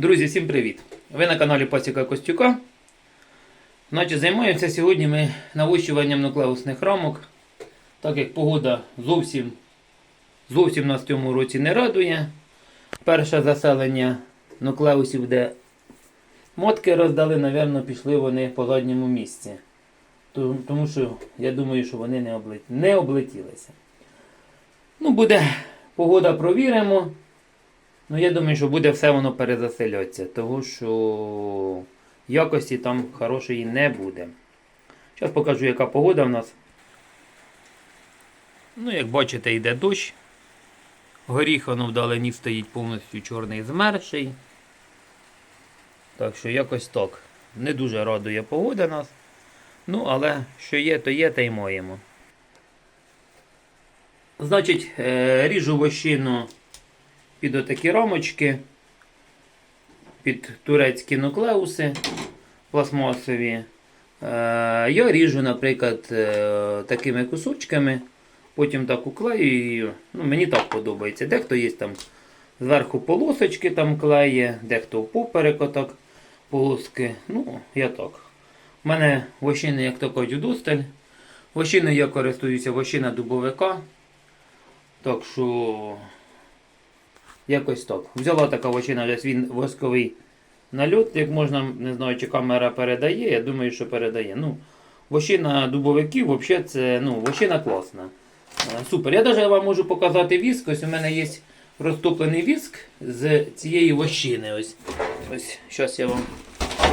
Друзі, всім привіт! Ви на каналі Пасіка Костюка. Значить, займаємося сьогодні ми навощуванням нуклеусних рамок. Так як погода зовсім, зовсім нас в цьому році не радує. Перше заселення нуклеусів, де мотки роздали, напевно, пішли вони по задньому місці. Тому що я думаю, що вони не облетілися. Ну, буде погода, провіримо. Ну, я думаю, що буде все воно перезаселятися, тому що якості там хорошої не буде. Зараз покажу, яка погода в нас. Ну, як бачите, йде дощ. Горіх воно вдалині стоїть повністю чорний змерший. Так що якось так. Не дуже радує погода нас. Ну, але що є, то є, та й маємо. Значить, е, ріжу вощину під отакі рамочки, під турецькі нуклеуси пластмасові. Е, Я ріжу, наприклад, е, такими кусочками, потім так уклею. Ну, мені так подобається. Дехто є там зверху полосочки там клеє, дехто поперек отак полоски. Ну, я так. У мене вощини, як то кажуть, досталь. Вощини я користуюся вощина дубовика. Так що якось так. Взяла така вощина, десь він восковий нальот, як можна, не знаю, чи камера передає, я думаю, що передає. Ну, вощина дубовиків, взагалі, це ну, вощина класна. Е, Супер. Я навіть вам можу показати віск. Ось у мене є розтоплений віск з цієї вощини. Ось, ось зараз я вам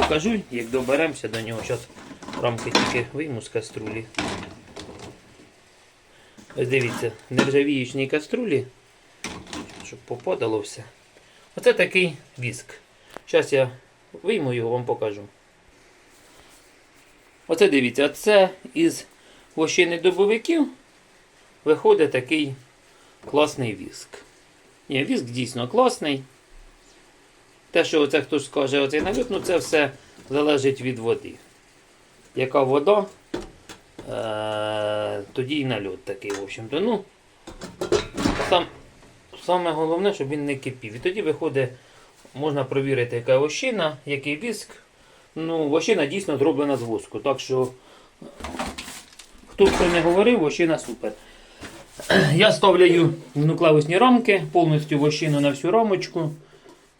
покажу, як доберемося до нього. Зараз рамки тільки вийму з каструлі. Ось дивіться, в нержавіючній каструлі, щоб попадало все. Оце такий віск. Зараз я вийму його, вам покажу. Оце дивіться, це із вощини добовиків виходить такий класний віск. Ні, віск дійсно класний. Те, що оце хтось скаже, оцей наліт, ну це все залежить від води. Яка вода, е, тоді і нальот такий, в общем-то. Ну, сам, саме головне, щоб він не кипів. І тоді виходить, можна провірити, яка вощина, який віск. Ну, вощина дійсно зроблена з воску. Так що, хто б що не говорив, вощина супер. Я ставляю в нуклеусні рамки, повністю вощину на всю рамочку.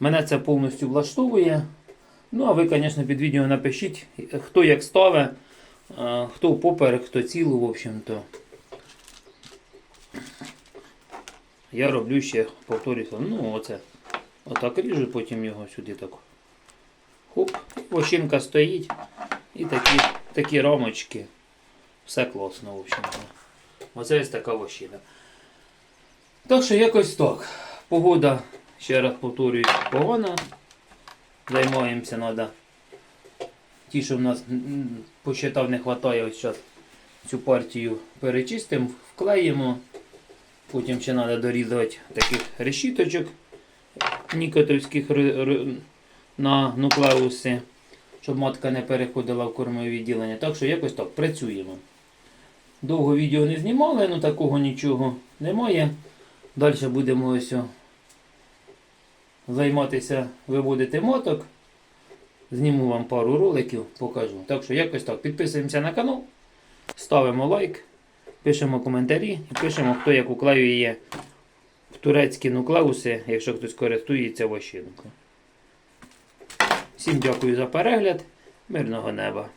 Мене це повністю влаштовує. Ну, а ви, звісно, під відео напишіть, хто як ставить, хто поперек, хто цілу, в общем-то. Я роблю ще, повторюся, ну оце. Отак ріжу, потім його сюди так. Хоп, вощинка стоїть. І такі, такі рамочки. Все класно, в общем-то. Оце ось така вощина. Так що якось так. Погода, ще раз повторюю, погана. Займаємося треба. Ті, що в нас посчитав не вистачає, ось зараз цю партію перечистимо, вклеїмо. Потім ще треба дорізати таких решіточок нікотовських на нуклеуси, щоб матка не переходила в кормове відділення. Так що якось так працюємо. Довго відео не знімали, ну такого нічого немає. Далі будемо ось займатися виводити моток. Зніму вам пару роликів, покажу. Так що якось так. Підписуємося на канал, ставимо лайк, пишемо коментарі і пишемо, хто як уклеює в турецькі нуклеуси, якщо хтось користується вощинкою. Всім дякую за перегляд. Мирного неба!